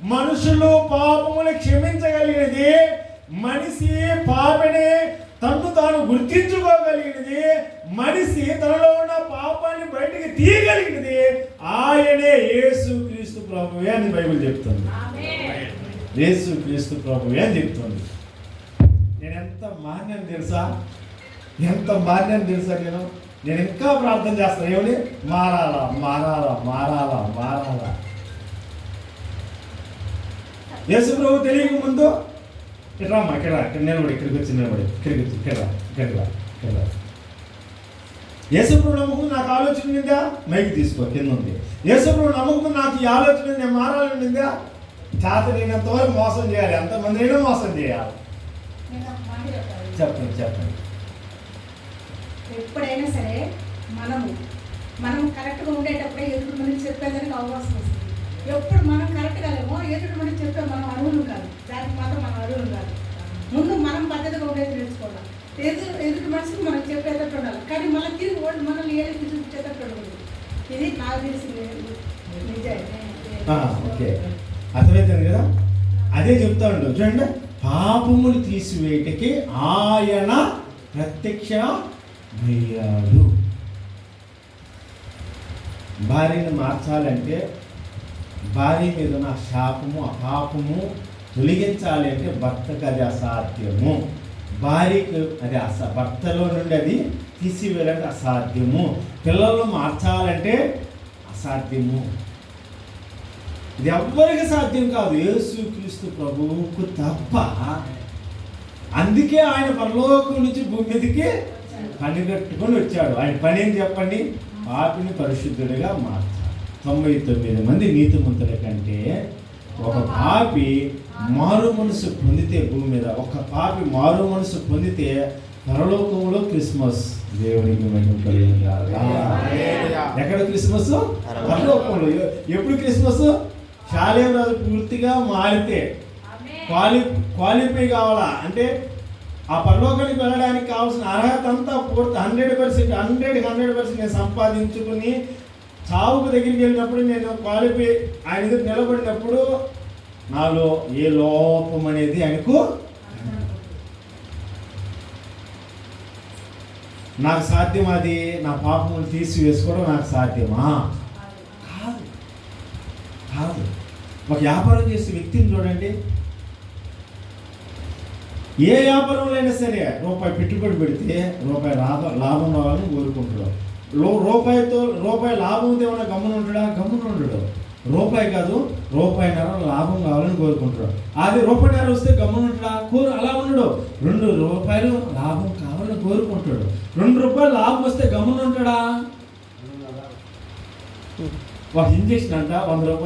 మనుషులు పాపములు క్షమించగలిగినది మనిషి పాపని తను తాను గుర్తించుకోగలిగినది మనిషి తనలో ఉన్న పాపాన్ని బయటికి తీయగలిగినది ఆయనే యేసు క్రీస్తు ప్రభువే అని బైబుల్ చెప్తుంది. యేసు క్రీస్తు ప్రభువే అని చెప్తుంది. నేను ఎంత మాన్యం తెలుసా? ఎంత మాన్యం తెలుసా నేను? నేను ఇంకా ప్రార్థన చేస్తాను ఏమని? మారాలా మారాలా మారాలా మారాలా యేసు ప్రభు తెలియక ముందు ఇక్కడ రామ్మా ఇక్కడ ఇక్కడ నిలబడి ఇక్కడికి వచ్చి నిలబడి ఇక్కడికి వచ్చి ఇక్కడ ఇక్కడ ఇక్కడ యేసుప్రభు యేసు నమ్మకం నాకు ఆలోచన ఉండిందా? మైకి తీసుకో కింద ఉంది. యేసుప్రభు నమ్మకం నాకు ఈ ఆలోచన నేను మారాలని ఉండిందా? చేత నేనంత వరకు మోసం చేయాలి. ఎంతమంది అయినా మోసం చేయాలి. చెప్పండి చెప్పండి. ఎప్పుడైనా సరే మనము మనం కరెక్ట్గా ఉండేటప్పుడే ఎదురు మనకి చెప్పేదానికి అవకాశం వస్తుంది. ఎప్పుడు మనం కరెక్ట్గా లేమో ఎదుటి మనకి చెప్పే మనం అరువులు కాదు. దానికి మాత్రం మనం అరువులు కాదు. ముందు మనం పద్ధతిగా ఉండేది నేర్చుకోవాలి. ఎదురు ఎదుటి మనిషికి మనం చెప్పేటట్టు ఉండాలి. కానీ మళ్ళీ తిరిగి ఓడి మనల్ని ఏది చూపించేటట్టు ఉండదు ఇది నాకు తెలిసింది ఓకే. అర్థమవుతుంది కదా? అదే చెప్తా ఉండవు చూడండి. పాపములు తీసివేయటకి ఆయన ప్రత్యక్ష అయ్యాడు. భార్యను మార్చాలంటే భార్య మీద ఉన్న శాపము అపాపము తొలగించాలి అంటే భర్తకు అది అసాధ్యము. భార్యకు అది అస భర్తలో నుండి అది తీసివేయాలంటే అసాధ్యము. పిల్లలను మార్చాలంటే అసాధ్యము. ఇది ఎవ్వరికి సాధ్యం కాదు. యేసు క్రీస్తు ప్రభువుకు తప్ప అందుకే ఆయన పరలోకం నుంచి భూమి మీదకి పని కట్టుకొని వచ్చాడు. ఆయన పని ఏం చెప్పండి? పాపిని పరిశుద్ధుడిగా మార్చాలి తొంభై తొమ్మిది మంది నీతిమంతుల కంటే ఒక పాపి మారు మనసు పొందితే భూమి మీద ఒక పాపి మారు మనసు పొందితే పరలోకంలో క్రిస్మస్ దేవునికి మహిమ ఎక్కడ క్రిస్మస్? పరలోకంలో. ఎప్పుడు క్రిస్మస్? శాలేం రాజు పూర్తిగా మారితే క్వాలి క్వాలిఫై కావాలా? అంటే ఆ పరలోకానికి వెళ్ళడానికి కావాల్సిన అర్హత అంతా పూర్తి hundred percent hundred hundred percent నేను సంపాదించుకుని చావుకు దగ్గరికి వెళ్ళినప్పుడు నేను కాలిపి ఆయన ఎదురు నిలబడినప్పుడు నాలో ఏ లోపం అనేది ఆయనకు నాకు సాధ్యం అది? నా పాపములు తీసివేసుకోవడం నాకు సాధ్యమా? కాదు. కాదు. ఒక వ్యాపారం చేసే వ్యక్తిని చూడండి. ఏ వ్యాపారంలో అయినా సరే రూపాయి పెట్టుబడి పెడితే రూపాయి లాభం లాభం రావాలని కోరుకుంటాడు లో రూపాయితో రూపాయి లాభం ఏమైనా గమ్మున ఉంటాడా గమ్మున ఉండడు. రూపాయి కాదు రూపాయిన్నర లాభం కావాలని కోరుకుంటాడు. అది రూపాయిన్నర వస్తే గమ్మున ఉంటాడా కోరు అలా ఉండడు. రెండు రూపాయలు లాభం కావాలని కోరుకుంటాడు. రెండు రూపాయలు లాభం వస్తే గమ్మున ఉంటాడా ఒక ఇంజక్షన్ అంట వంద రూపాయలు